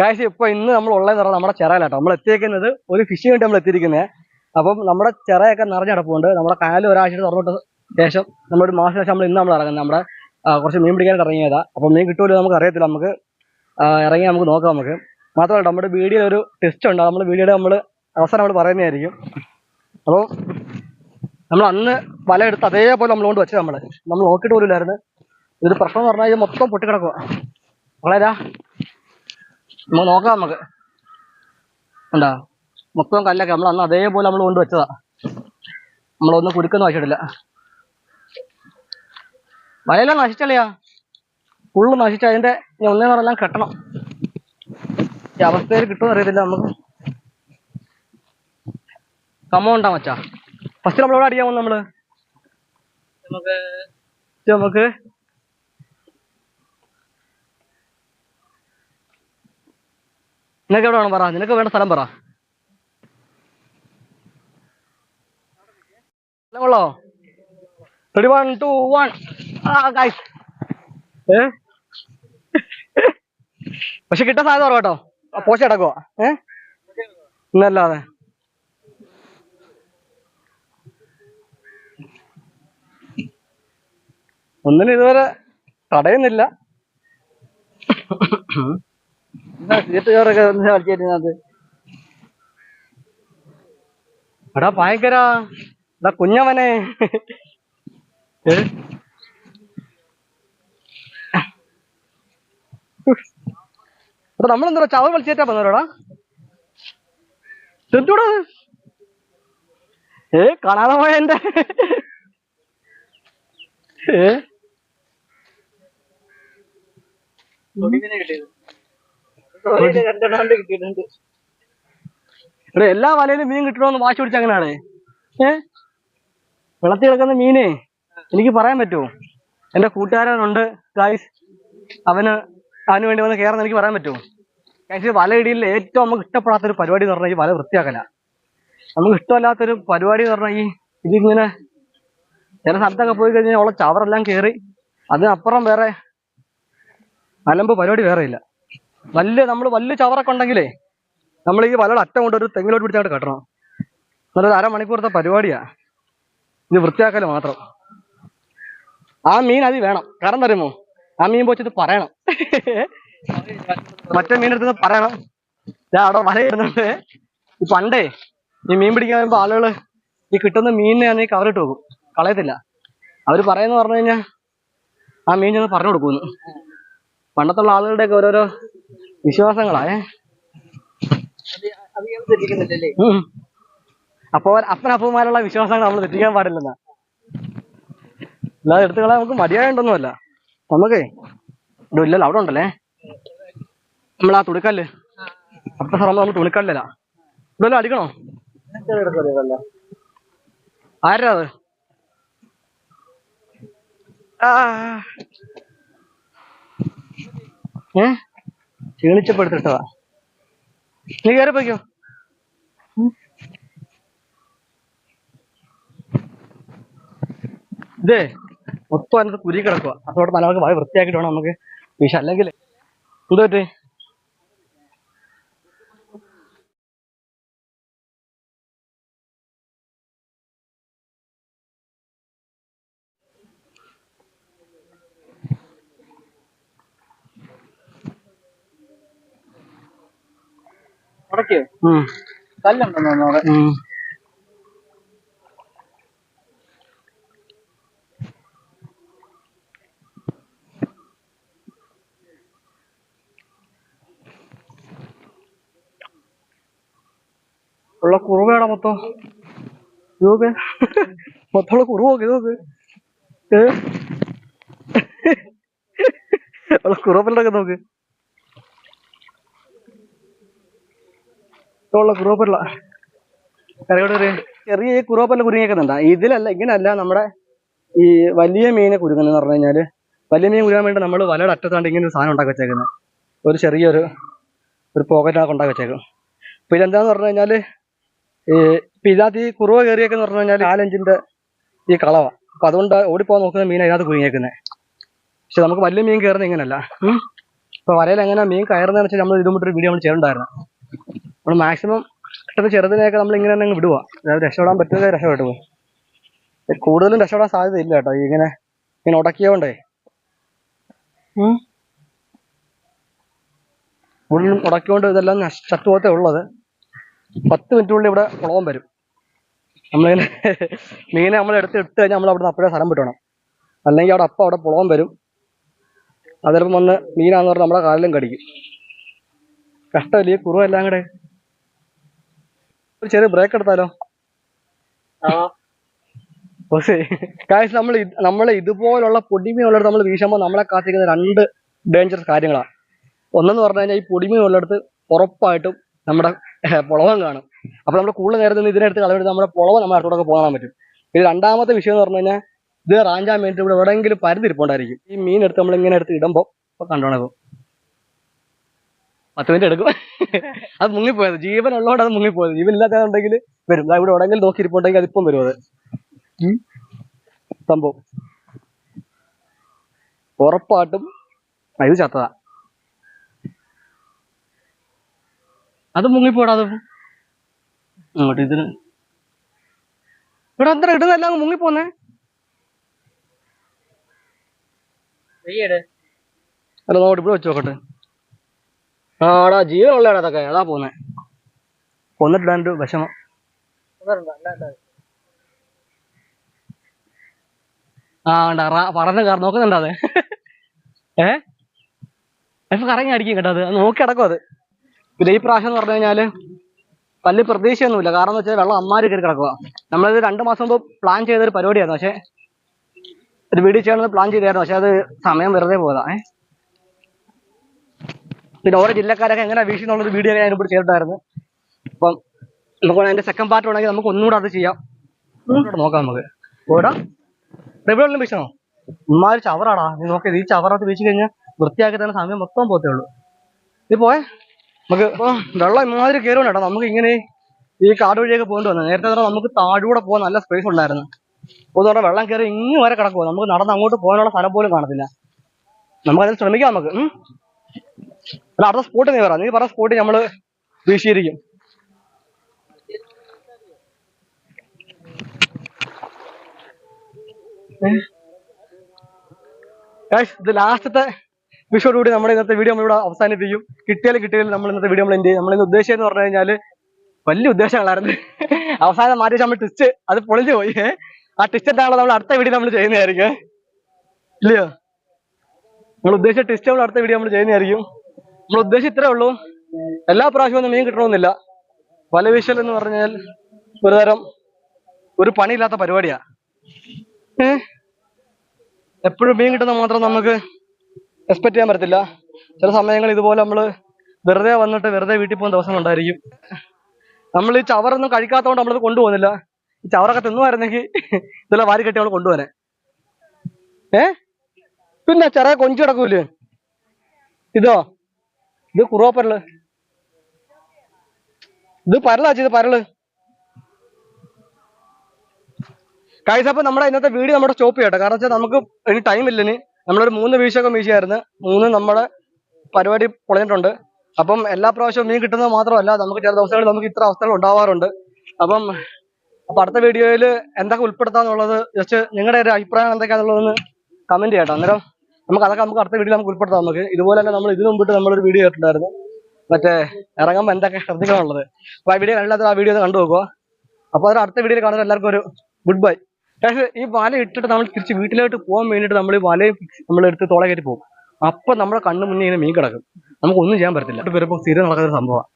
കാശ് ഇപ്പൊ ഇന്ന് നമ്മൾ ഉള്ളതെന്ന് പറഞ്ഞാൽ നമ്മുടെ ചിറയിലാട്ടോ. നമ്മൾ എത്തിയേക്കുന്നത് ഒരു ഫിഷ് വേണ്ടി നമ്മൾ എത്തിയിരിക്കുന്നത് അപ്പം നമ്മുടെ ചിറയൊക്കെ നിറഞ്ഞടപ്പുണ്ട്. നമ്മുടെ കായൽ ഒരാഴ്ച തുറന്നിട്ട് ശേഷം നമ്മളൊരു മാസം ശേഷം നമ്മൾ ഇന്ന് നമ്മൾ ഇറങ്ങുന്നത്. നമ്മുടെ കുറച്ച് മീൻ പിടിക്കാനായിട്ട് ഇറങ്ങിയതാ. അപ്പം മീൻ കിട്ടുമല്ലോ നമുക്ക് അറിയത്തില്ല. നമുക്ക് ഇറങ്ങി നമുക്ക് നോക്കാം നമുക്ക്. മാത്രമല്ല നമ്മുടെ വീഡിയോയിൽ ഒരു ടെസ്റ്റ് ഉണ്ട്. നമ്മൾ വീഡിയോയുടെ നമ്മൾ അവസാനം നമ്മൾ പറയുന്നതായിരിക്കും. അപ്പോൾ നമ്മൾ അന്ന് വല എടുത്ത് അതേപോലെ നമ്മളോണ്ട് വെച്ചത് നമ്മൾ നമ്മൾ നോക്കിയിട്ട് പോലും ഇല്ലായിരുന്നു. ഇതൊരു പ്രശ്നം എന്ന് പറഞ്ഞാൽ ഇത് മൊത്തം പൊട്ടിക്കിടക്കുക വളരെ നമുക്ക് നോക്കാം നമുക്ക്. എന്താ മൊത്തം കല്ലൊക്കെ നമ്മൾ അന്ന് അതേപോലെ നമ്മൾ കൊണ്ട് വെച്ചതാ നമ്മളൊന്നും കുരുക്കൊന്നും വെച്ചിട്ടില്ല വയലെല്ലാം നശിച്ചല്ലയാ? ഫുള്ള് നശിച്ച അതിന്റെ ഒന്നേ പറഞ്ഞാൽ കെട്ടണം. ഈ അവസ്ഥയിൽ കിട്ടുമെന്ന് അറിയത്തില്ല നമുക്ക്. കമ്മ ഉണ്ടാ മച്ചാ? ഫസ്റ്റ് നമ്മളെവിടെ അടിക്കാൻ പോകും നമ്മൾ? നമുക്ക് നമുക്ക് നിനക്ക് എവിടെ വേണം പറ? നിനക്ക് വേണ്ട സ്ഥലം പറ. സ്ഥലം കൊള്ളോ റെഡി വൺ ടു വൺ ഏ? പക്ഷെ കിട്ടാൻ സാധ്യത കുറവ് കേട്ടോ. പോശ കിടക്കുവാ ഏ? ഇന്നല്ലാതെ. ഒന്നിനും ഇതുവരെ തടയുന്നില്ല. വീട്ടുകാരൊക്കെ എടാ ഭയങ്കര എടാ കുഞ്ഞവനെ? എടാ നമ്മളെന്താ ചവ കളിച്ചേറ്റാ വന്നോടാ എന്തുടാ ഏ കാണാതെ പോയ എന്റെ. ഏ? കിട്ടിയത്. കിട്ടിയിട്ടുണ്ട്. എല്ലാ വലയിലും മീൻ കിട്ടണമെന്ന് വാശി പിടിച്ച അങ്ങനെയാണ് ഏ? വെള്ളത്തിൽ കിടക്കുന്ന മീനെ എനിക്ക് പറയാൻ പറ്റുമോ എന്റെ കൂട്ടുകാരനുണ്ട് ഗായ്സ് അവന് അവന് വേണ്ടി വന്ന് കയറുന്ന എനിക്ക് പറയാൻ പറ്റുമോ ഗായ്സ് വലയിടിയിൽ ഏറ്റവും നമുക്ക് ഇഷ്ടപ്പെടാത്ത ഒരു പരിപാടി എന്ന് പറഞ്ഞാൽ ഈ വല വൃത്തിയാക്കല. നമുക്ക് ഇഷ്ടമല്ലാത്തൊരു പരിപാടി എന്ന് പറഞ്ഞാൽ ഈ ഇതിങ്ങനെ ചില സ്ഥലത്തൊക്കെ പോയി കഴിഞ്ഞാൽ ഉള്ള ചവറെല്ലാം കയറി അതിനപ്പുറം വേറെ അലമ്പ് പരിപാടി വേറെ ഇല്ല. വലിയ നമ്മൾ വലിയ ചവറൊക്കെ ഉണ്ടെങ്കിലേ നമ്മൾ ഈ വല അറ്റം കൊണ്ട് ഒരു തെങ്ങിലോട്ട് പിടിച്ചങ്ങോട്ട് കെട്ടണം. നല്ലൊരു അരമണിക്കൂറത്തെ പരിപാടിയാ. ഇത് വൃത്തിയാക്കൽ മാത്രം. ആ മീൻ അത് വേണം. കാരണം തരുമോ ആ മീൻ പോയിട്ട് പറയണം. മറ്റേ മീൻ എടുത്ത് പറയണം. ഞാൻ അവിടെ വല ഇടുന്നുണ്ട്. ഈ പണ്ടേ ഈ മീൻ പിടിക്കാൻ വരുമ്പോ ആളുകൾ ഈ കിട്ടുന്ന മീനിനെ ഈ കവറിട്ട് വെക്കും. കളയത്തില്ല. അവർ പറയുന്ന പറഞ്ഞു കഴിഞ്ഞാൽ ആ മീൻ ചെന്ന് പറഞ്ഞു കൊടുക്കുന്നു പണ്ടത്തുള്ള ആളുകളുടെയൊക്കെ ഓരോരോ വിശ്വാസങ്ങളാ ഏ അപ്പന്മാരുള്ള. അപ്പൊ അപ്പനപ്പന്മാരുള്ള വിശ്വാസങ്ങൾ നമ്മൾ തെറ്റിക്കാൻ പാടില്ലെന്നാ. അല്ലാതെ എടുത്തു കളയാൻ നമുക്ക് മടിയായോണ്ടൊന്നുമല്ല. നമുക്കേ ഇവിടെ ഇല്ലല്ലോ അവിടെ ഉണ്ടല്ലേ? നമ്മൾ ആ തുണിക്കല്ല്. അപ്പത്തെ സ്ഥലം നമ്മൾ തുണിക്കല്ലല്ല ഇവിടെ അടിക്കണോ? ആരാ അത്? ആ. ഏ? ക്ഷീണിച്ചപ്പോ എടുത്തിട്ടതാ നീ കയറി പോയിക്കോ. ഇതേ മൊത്തം അതിനകത്ത് കുരി കിടക്കുക അതോടെ നല്ല വളരെ വൃത്തിയാക്കിയിട്ട് വേണം നമുക്ക് വിഷ അല്ലെങ്കിൽ എന്തോ ഉടക്കിയോ കല്ലുണ്ടെന്നോ അവിടെ. ഉള്ള കുറുവയാടാ മൊത്തം? നോക്ക് മൊത്തമുള്ള കുറുവ നോക്ക് ഏ? ഉള്ള കുറുവപ്പല്ലൊക്കെ നോക്ക്. ഉള്ള കുറുവപ്പല്ല ചെറിയ ഈ കുറുവപ്പല്ല കുരുങ്ങിയേക്കുന്നുണ്ട് ഇതിലല്ല ഇങ്ങനല്ല നമ്മുടെ ഈ വലിയ മീനെ കുരുങ്ങുന്നത് പറഞ്ഞു കഴിഞ്ഞാൽ വലിയ മീൻ കുരുങ്ങാൻ വേണ്ടി നമ്മൾ വലയുടെ അറ്റത്താണ്ട് ഇങ്ങനെ ഒരു സാധനം ഉണ്ടാക്കി വെച്ചേക്കുന്നത് ഒരു ചെറിയൊരു ഒരു പോക്കറ്റിനൊക്കെ ഉണ്ടാക്കി വെച്ചേക്കും അപ്പൊ ഇതെന്താന്ന് പറഞ്ഞു കഴിഞ്ഞാൽ ഈ ഇപ്പൊ ഇതിനകത്ത് ഈ കുറുവ കയറിയേക്കെന്ന് പറഞ്ഞു കഴിഞ്ഞാൽ നാലഞ്ചിന്റെ ഈ കളവ. അപ്പൊ അതുകൊണ്ട് ഓടിപ്പോകാൻ നോക്കുന്ന മീൻ അതിനകത്ത് കുരുങ്ങിയേക്കുന്നത് പക്ഷെ നമുക്ക് വലിയ മീൻ കയറുന്ന ഇങ്ങനല്ല. ഇപ്പൊ വലയിൽ എങ്ങനെ മീൻ കയറുന്നതെന്ന് വെച്ചാൽ നമ്മൾ ഇതുമുട്ടൊരു വീഡിയോ നമ്മൾ ചെയ്തിട്ടുണ്ടായിരുന്നു. നമ്മൾ മാക്സിമം കിട്ടുന്ന ചെറുതിനെയൊക്കെ നമ്മൾ ഇങ്ങനെ തന്നെ വിടുക അതായത് രക്ഷപ്പെടാൻ പറ്റുന്നത് രക്ഷപ്പെട്ടു പോകും കൂടുതലും രക്ഷപ്പെടാൻ സാധ്യതയില്ല കേട്ടോ. ഇങ്ങനെ ഇങ്ങനെ ഉടക്കിയോണ്ടേ. കൂടുതലും ഉടക്കിയോണ്ട് ഇതെല്ലാം ചത്തുപോകത്തേ ഉള്ളത്. പത്ത് മിനിറ്റിനുള്ളിൽ ഇവിടെ കുളവും വരും. നമ്മളിങ്ങനെ മീനെ നമ്മൾ എടുത്ത് ഇട്ട് കഴിഞ്ഞാൽ നമ്മൾ അവിടെ അപ്പോഴേ സ്ഥലം വിട്ടണം. അല്ലെങ്കിൽ അവിടെ അപ്പം അവിടെ പുളവം വരും. അതിലപ്പം വന്ന് മീനാന്ന് പറഞ്ഞാൽ നമ്മുടെ കാലിലും കടിക്കും. കഷ്ടമല്ലേ കുറുവെല്ലാം കൂടെ? ഒരു ചെറിയ ബ്രേക്ക് എടുത്താലോ? കാശ് നമ്മൾ നമ്മൾ ഇതുപോലുള്ള പൊടിമീൻ ഉള്ളിടത്ത് നമ്മൾ വീശുമ്പോൾ നമ്മളെ കാത്തിരിക്കുന്ന രണ്ട് ഡേഞ്ചറസ് കാര്യങ്ങളാണ് ഒന്നെന്ന് പറഞ്ഞു കഴിഞ്ഞാൽ ഈ പൊടിമീൻ ഉള്ളിടത്ത് ഉറപ്പായിട്ടും നമ്മുടെ പുളവം കാണും. അപ്പൊ നമ്മൾ കൂടുതൽ നേരത്തെ നിന്ന് ഇതിനെടുത്ത് കളവെടുത്ത് നമ്മുടെ പുളവ് നമ്മുടെ അടുത്തോടൊക്കെ പോകാൻ പറ്റും. ഇത് രണ്ടാമത്തെ വിഷയം എന്ന് പറഞ്ഞു കഴിഞ്ഞാൽ ഇത് റാഞ്ചാൻ വേണ്ടിയിട്ട് ഇവിടെ എവിടെയെങ്കിലും പരുതിരിപ്പുണ്ടായിരിക്കും ഈ മീൻ എടുത്ത് നമ്മൾ ഇങ്ങനെ എടുത്ത് ഇടുമ്പോൾ ഇപ്പൊ കണ്ടോണേ ഇപ്പൊ. പത്ത് മിനിറ്റ് എടുക്കും. അത് മുങ്ങിപ്പോയത്. ജീവൻ ഉള്ളതുകൊണ്ട് അത് മുങ്ങിപ്പോയത്. ജീവൻ ഇല്ലാത്തതുണ്ടെങ്കിൽ വരും ഇവിടെ എവിടെയെങ്കിലും നോക്കിയിരിപ്പുണ്ടെങ്കിൽ അതിപ്പം വരും അത്. സംഭവം. ഉറപ്പായിട്ടും അത് ഇത് ചത്തതാ. അത് മുങ്ങിപ്പോടാ അത്. അങ്ങോട്ട് ഇതിന്. ഇവിടെ അത്ര ഇടുന്നല്ല അങ്ങ് മുങ്ങിപ്പോന്നേ. അല്ല നോട്ട് ഇവിടെ വെച്ച് നോക്കട്ടെ. ആടാ ജീവനുള്ളതാണ് അതൊക്കെ ഏതാ പോന്നെ? കൊന്നിട്ടുണ്ട് വിഷമം. ആ ഉണ്ട് പറഞ്ഞ കാർ നോക്കുന്നുണ്ടോ അത്? ഏ? ഇപ്പൊ കറങ്ങി അടിക്കും കേട്ടോ അത്. നോക്കി അടക്കും അത്. പിന്നെ ഈ പ്രാവശ്യം എന്ന് പറഞ്ഞു കഴിഞ്ഞാൽ വലിയ പ്രതീക്ഷയൊന്നുമില്ല. കാരണം എന്ന് വെച്ചാൽ വെള്ളം അമ്മാര് കയറി കിടക്കുക നമ്മളിത് രണ്ട് മാസം മുമ്പ് പ്ലാൻ ചെയ്തൊരു പരിപാടിയായിരുന്നു. പക്ഷെ ഒരു വീഡിയോ ചെയ്യണമെന്ന് പ്ലാൻ ചെയ്തായിരുന്നു. പക്ഷെ അത് സമയം വെറുതെ പോയതാ. ഏ? പിന്നെ ഓരോ ജില്ലക്കാരൊക്കെ എങ്ങനെ വീക്ഷിക്കുന്നുള്ളൊരു വീഡിയോ ഞാൻ ഇവിടെ ചെയ്തിട്ടായിരുന്നു അപ്പം നമുക്ക് അതിന്റെ സെക്കൻഡ് പാർട്ട് ഉണ്ടെങ്കിൽ നമുക്ക് ഒന്നുകൂടെ അത് ചെയ്യാം. ഒന്നുകൂടെ നോക്കാം നമുക്ക്. ഇവിടെ ഉള്ള വീശണോ ഉമ്മാര് ചവറാടാ. നീ നോക്കിയത് ഈ ചവറത്ത് വീശി കഴിഞ്ഞാൽ വൃത്തിയാക്കി തന്നെ സമയം മൊത്തം പോത്തേ ഉള്ളൂ. നീ പോയെ. നമുക്ക് വെള്ളം ഇമാതിരി കയറും കേട്ടോ. നമുക്ക് ഇങ്ങനെ ഈ കാട് വഴിയൊക്കെ പോകേണ്ടി വന്നു. നേരത്തെ പറഞ്ഞാൽ നമുക്ക് താഴൂടെ പോകാൻ നല്ല സ്പേസ് ഉണ്ടായിരുന്നു. പറഞ്ഞാൽ വെള്ളം കയറി ഇങ്ങ് വരെ കിടക്കുമോ നമുക്ക് നടന്ന് അങ്ങോട്ട് പോകാനുള്ള സ്ഥലം പോലും കാണത്തില്ല. നമുക്ക് അതിന് ശ്രമിക്കാം നമുക്ക്. ഉം. അല്ല അടുത്ത സ്പോട്ട് നീ പറ. നീ പറഞ്ഞ സ്പോട്ട് നമ്മൾ വീശിയിരിക്കും. ഇത് ലാസ്റ്റത്തെ വിഷയോട് കൂടി നമ്മുടെ ഇന്നത്തെ വീഡിയോ നമ്മളിവിടെ അവസാനിപ്പിക്കും. കിട്ടിയാലും കിട്ടിയാലും നമ്മൾ ഇന്നത്തെ വീഡിയോ നമ്മൾ എന്ത് ചെയ്യും നമ്മൾ ഇന്ന് ഉദ്ദേശം എന്ന് പറഞ്ഞു കഴിഞ്ഞാൽ വലിയ ഉദ്ദേശങ്ങളായിരുന്നു. അവസാനം മാറ്റി നമ്മൾ ടിസ്റ്റ് അത് പൊളിഞ്ഞു പോയി. ആ ടിസ്റ്റ് എന്താണല്ലോ നമ്മൾ അടുത്ത വീഡിയോ നമ്മൾ ചെയ്യുന്നതായിരിക്കും. ഇല്ലയോ? നമ്മൾ ഉദ്ദേശിച്ച ടിസ്റ്റ് നമ്മൾ അടുത്ത വീഡിയോ നമ്മൾ ചെയ്യുന്നതായിരിക്കും. നമ്മൾ ഉദ്ദേശം ഇത്രേ ഉള്ളൂ. എല്ലാ പ്രാവശ്യവും ഒന്നും മീൻ കിട്ടണമെന്നില്ല. വല വീശൽ എന്ന് പറഞ്ഞാൽ ഒരു തരം ഒരു പണിയില്ലാത്ത പരിപാടിയാ. എപ്പോഴും മീൻ കിട്ടുന്ന മാത്രം നമുക്ക് എക്സ്പെക്ട് ചെയ്യാൻ പറ്റത്തില്ല. ചില സമയങ്ങൾ ഇതുപോലെ നമ്മൾ വെറുതെ വന്നിട്ട് വെറുതെ വീട്ടിൽ പോകുന്ന ദിവസം ഉണ്ടായിരിക്കും നമ്മൾ ഈ ചവറൊന്നും കഴിക്കാത്തതുകൊണ്ട് നമ്മളത് കൊണ്ടുപോകുന്നില്ല. ഈ ചവറൊക്കെ തിന്നുമായിരുന്നെങ്കിൽ ഇതെല്ലാം വാരി കെട്ടി നമ്മൾ കൊണ്ടുപോകാനെ. ഏ? പിന്നെ ചെറിയ കൊഞ്ചു കിടക്കൂലേ ഇതോ? ഇത് കുറുവപ്പരൽ ഇത് പരലാ ചെയ്ത് കഴിച്ച അപ്പൊ നമ്മുടെ ഇന്നത്തെ വീഡിയോ നമ്മുടെ സ്റ്റോപ്പ് ചെയ്യട്ടെ. കാരണം വെച്ചാൽ നമുക്ക് ഇനി ടൈം ഇല്ല ഇനി. നമ്മളൊരു മൂന്ന് വീഴ്ചയൊക്കെ വീശിയായിരുന്നു മൂന്ന് നമ്മുടെ പരിപാടി പൊളിഞ്ഞിട്ടുണ്ട്. അപ്പം എല്ലാ പ്രാവശ്യവും മീൻ കിട്ടുന്നത് മാത്രമല്ല നമുക്ക് ചില ദിവസങ്ങളിൽ നമുക്ക് ഇത്ര അവസ്ഥകൾ ഉണ്ടാവാറുണ്ട്. അപ്പം അപ്പൊ അടുത്ത വീഡിയോയിൽ എന്തൊക്കെ ഉൾപ്പെടുത്താന്നുള്ളത് ജസ്റ്റ് നിങ്ങളുടെ ഒരു അഭിപ്രായം എന്തൊക്കെയാണെന്നുള്ളതൊന്ന് കമന്റ് ചെയ്യട്ടോ. അന്നേരം നമുക്ക് അതൊക്കെ നമുക്ക് അടുത്ത വീഡിയോ നമുക്ക് ഉൾപ്പെടുത്താം നമുക്ക്. ഇതുപോലെ തന്നെ നമ്മൾ ഇതിനു മുമ്പിട്ട് നമ്മളൊരു വീഡിയോ ഇട്ടിട്ടുണ്ടായിരുന്നു. മറ്റേ ഇറങ്ങുമ്പോൾ എന്തൊക്കെ ശ്രദ്ധിക്കാനുള്ളത് അപ്പൊ ആ വീഡിയോ കണ്ടില്ലാത്ത ആ വീഡിയോ കണ്ടു നോക്കുക അപ്പോൾ അത് അടുത്ത വീഡിയോയിൽ കാണുന്ന എല്ലാവർക്കും ഒരു ഗുഡ് ബൈ പക്ഷേ ഈ വല ഇട്ടിട്ട് നമ്മൾ തിരിച്ച് വീട്ടിലോട്ട് പോകാൻ വേണ്ടിയിട്ട് നമ്മൾ ഈ വലയും നമ്മൾ എടുത്ത് തോള കയറ്റി പോകും. അപ്പൊ നമ്മുടെ കണ്ണു മുന്നേ ഇങ്ങനെ മീൻ കിടക്കും. നമുക്കൊന്നും ചെയ്യാൻ പറ്റത്തില്ല. വരുമ്പോൾ സ്ഥിരം നടക്കുന്ന സംഭവമാണ്.